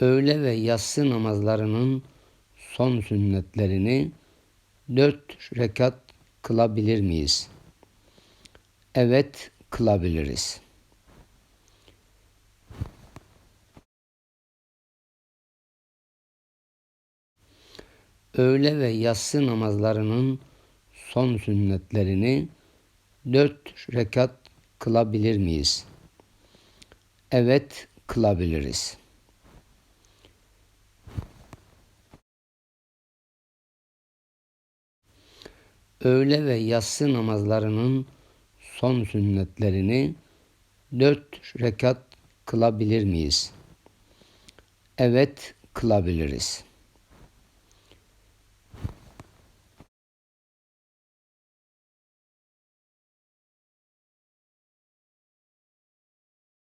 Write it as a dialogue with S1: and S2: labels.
S1: Öğle ve yatsı namazlarının son sünnetlerini dört rekat kılabilir miyiz? Evet, kılabiliriz. Öğle ve yatsı namazlarının son sünnetlerini dört rekat kılabilir miyiz? Evet, kılabiliriz. Öğle ve yatsı namazlarının son sünnetlerini dört rekat kılabilir miyiz? Evet, kılabiliriz.